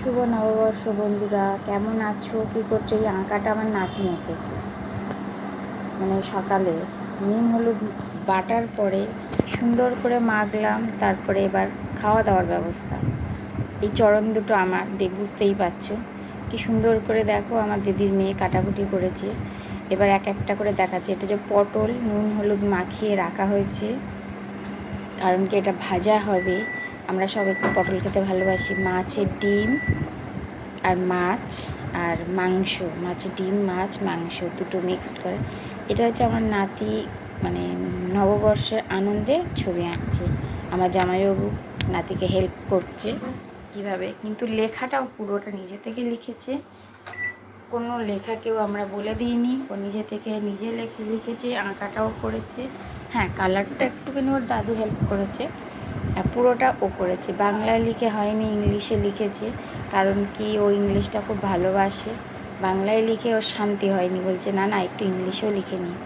শুভ নববর্ষ বন্ধুরা, কেমন আছো? কী করছ? এই আঁকাটা আমার নাতি এঁকেছে। মানে সকালে নিম, হলুদ বাটার পরে সুন্দর করে মাখলাম, তারপরে এবার খাওয়া দাওয়ার ব্যবস্থা। এই চরণ দুটো আমার দেখ বুঝতেই পারছ। কি সুন্দর করে দেখো, আমার দিদির মেয়ে কাটাকুটি করেছে। এবার এক একটা করে দেখাচ্ছে। এটা যে পটল, নুন, হলুদ মাখিয়ে রাখা হয়েছে, কারণ কি এটা ভাজা হবে। আমরা সব একটু পটল খেতে ভালোবাসি। মাছের ডিম আর মাছ আর মাংস। মাছের ডিম, মাছ, মাংস দুটো মিক্সড করে। এটা হচ্ছে আমার নাতি মানে নববর্ষের আনন্দে ছবি আঁকছে। আমার জামাইবাবু নাতিকে হেল্প করছে কীভাবে। কিন্তু লেখাটাও পুরোটা নিজে থেকে লিখেছে। কোনো লেখা কেউ আমরা বলে দিইনি। ও নিজে থেকে নিজে লেখে, লিখেছে, আঁকাটাও করেছে। হ্যাঁ কালারটা একটুখানি ওর দাদু হেল্প করেছে। পুরোটা ও করেছে। বাংলায় লিখে হয়নি, ইংলিশে লিখেছে, কারণ কি ও ইংলিশটা খুব ভালোবাসে। বাংলায় লিখে ওর শান্তি হয়নি, বলছে, না না, একটু ইংলিশেও লিখে নিই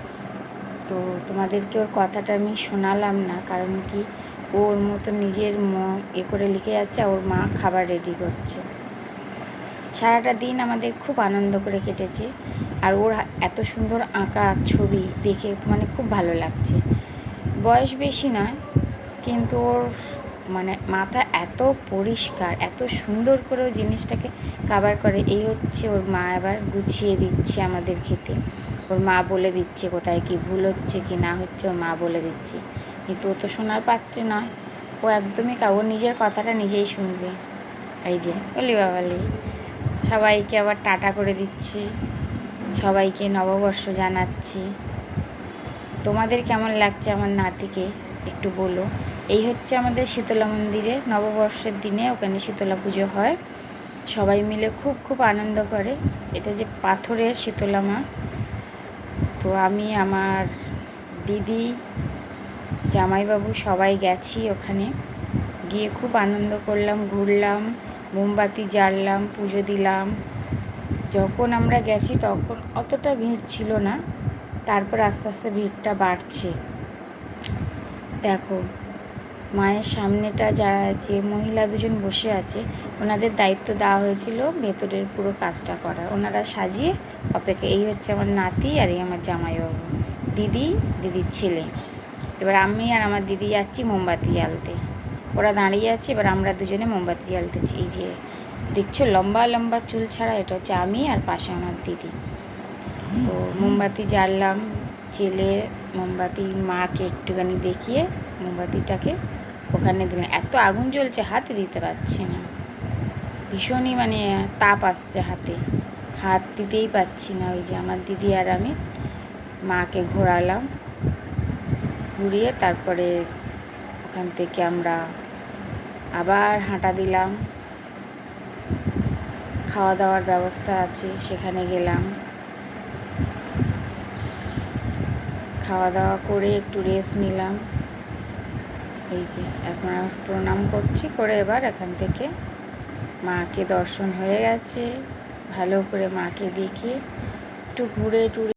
তো তোমাদেরকে ওর কথাটা আমি শোনালাম না, কারণ কি ওর মতো নিজের ম এ করে লিখে যাচ্ছে ওর মা খাবার রেডি করছে। সারাটা দিন আমাদের খুব আনন্দ করে কেটেছে, আর ওর এত সুন্দর আঁকা ছবি দেখে মানে খুব ভালো লাগছে। বয়স বেশি নয় কিন্তু ওর মানে মাথা এত পরিষ্কার, এত সুন্দর করে ও জিনিসটাকে কাবার করে। এই হচ্ছে ওর মা এবার গুছিয়ে দিচ্ছে আমাদের খেতে। ওর মা বলে দিচ্ছে কোথায় কি ভুল হচ্ছে কি না হচ্ছে, ওর মা বলে দিচ্ছে। কিন্তু ও তো শোনার পাত্রে নয়। ও একদমই ও নিজের কথাটা নিজেই শুনবে। এই যে, বলি বাবালি সবাইকে আবার টাটা করে দিচ্ছি। সবাইকে নববর্ষ জানাচ্ছি। তোমাদের কেমন লাগছে আমার নাতিকে? একটু বলো। এই হচ্ছে আমাদের শীতলা মন্দিরে নববর্ষের দিনে ওখানে শীতলা পুজো হয়। সবাই মিলে খুব খুব আনন্দ করে। এটা যে পাথরের শীতলা মা। তো আমি, আমার দিদি, জামাইবাবু সবাই গেছি ওখানে। গিয়ে খুব আনন্দ করলাম, ঘুরলাম, মোমবাতি জ্বাললাম, পুজো দিলাম। যখন আমরা গেছি তখন অতটা ভিড় ছিল না। তারপর আস্তে আস্তে ভিড়টা বাড়ছে। দেখো, মায়ের সামনেটা যারা যে মহিলা দুজন বসে আছে, ওনাদের দায়িত্ব দেওয়া হয়েছিল ভেতরের পুরো কাজটা করার। ওনারা সাজিয়ে অপেক্ষা, এই হচ্ছে আমার নাতি আর এই আমার জামাইবাবু। দিদি, দিদির ছেলে। এবার আমি আর আমার দিদি যাচ্ছি মোমবাতি জ্বালতে। ওরা দাঁড়িয়ে আছে, এবার আমরা দুজনে মোমবাতি জ্বালতেছি। এই যে দেখছ, লম্বা লম্বা চুল ছাড়া এটা হচ্ছে আমি আর পাশে আমার দিদি। তো মোমবাতি জ্বাললাম জেলে মোমবাতি মাকে একটুখানি দেখিয়ে মোমবাতিটাকে ওখানে দিলাম। এত আগুন জ্বলছে, হাতে দিতে পারছি না। ভীষণই মানে তাপ আসছে হাতে। হাত দিতেই পাচ্ছি না ওই যে আমার দিদি আর আমি মাকে ঘোরালাম। ঘুরিয়ে তারপরে ওখান থেকে আমরা আবার হাঁটা দিলাম। খাওয়া দাওয়ার ব্যবস্থা আছে, সেখানে গেলাম। খাওয়া দাওয়া করে একটু রেস্ট নিলাম। এই যে, এখন প্রণাম করছি করে এবার এখান থেকে মাকে দর্শন হয়ে গেছে। ভালো করে মাকে দেখে একটু ঘুরে টুরে